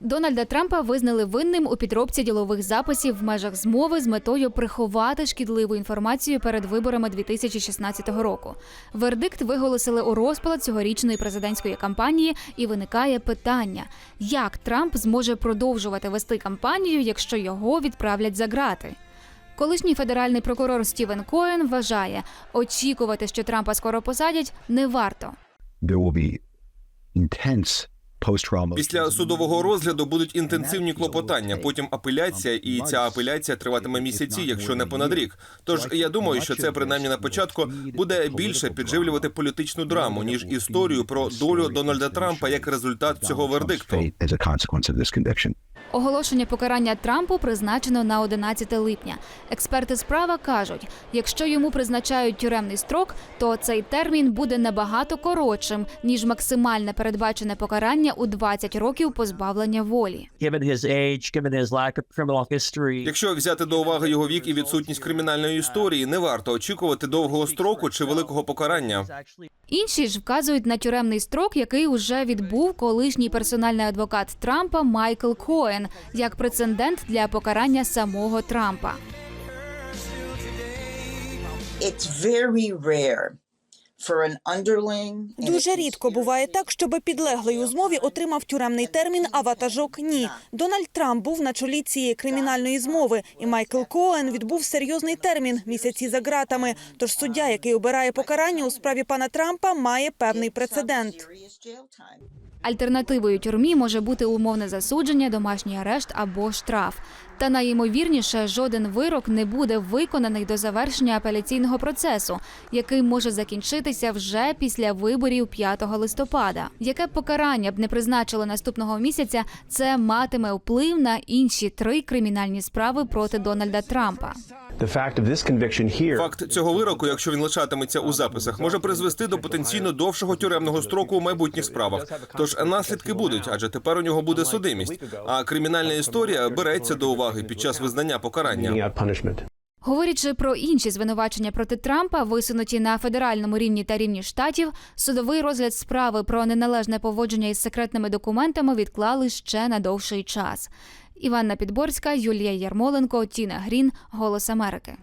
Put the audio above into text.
Дональда Трампа визнали винним у підробці ділових записів в межах змови з метою приховати шкідливу інформацію перед виборами 2016 року. Вердикт виголосили у розпалад цьогорічної президентської кампанії, і виникає питання: як Трамп зможе продовжувати вести кампанію, якщо його відправлять за ґрати? Колишній федеральний прокурор Стівен Коен вважає, очікувати, що Трампа скоро посадять, не варто. there will be intense Після судового розгляду будуть інтенсивні клопотання, потім апеляція, і ця апеляція триватиме місяці, якщо не понад рік. Тож я думаю, що це принаймні на початку буде більше підживлювати політичну драму ніж історію про долю Дональда Трампа як результат цього вердикту. Оголошення покарання Трампу призначено на 11 липня. Експерти справа кажуть, якщо йому призначають тюремний строк, то цей термін буде набагато коротшим ніж максимальне передбачене покарання у 20 років позбавлення волі. Якщо взяти до уваги його вік і відсутність кримінальної історії, не варто очікувати довгого строку чи великого покарання. Інші ж вказують на тюремний строк, який уже відбув колишній персональний адвокат Трампа Майкл Коен як прецедент для покарання самого Трампа. it's very rare Дуже рідко буває так, щоб підлеглий у змові отримав тюремний термін, а ватажок ні. Дональд Трамп був на чолі цієї кримінальної змови, і Майкл Коен відбув серйозний термін місяці за ґратами. Тож суддя, який обирає покарання у справі пана Трампа, має певний прецедент. Альтернативою тюрмі може бути умовне засудження, домашній арешт або штраф. Та найімовірніше, жоден вирок не буде виконаний до завершення апеляційного процесу, який може закінчитися вже після виборів 5 листопада. Яке б покарання б не призначили наступного місяця, це матиме вплив на інші три кримінальні справи проти Дональда Трампа. The fact of this conviction here Факт цього вироку, якщо він лишатиметься у записах, може призвести до потенційно довшого тюремного строку у майбутніх справах. Тож наслідки будуть, адже тепер у нього буде судимість. А кримінальна історія береться до уваги під час визнання покарання. Говорячи про інші звинувачення проти Трампа, висунуті на федеральному рівні та рівні штатів, судовий розгляд справи про неналежне поводження із секретними документами відклали ще на довший час. Іванна Підборська, Юлія Ярмоленко, Тіна Грін, Голос Америки.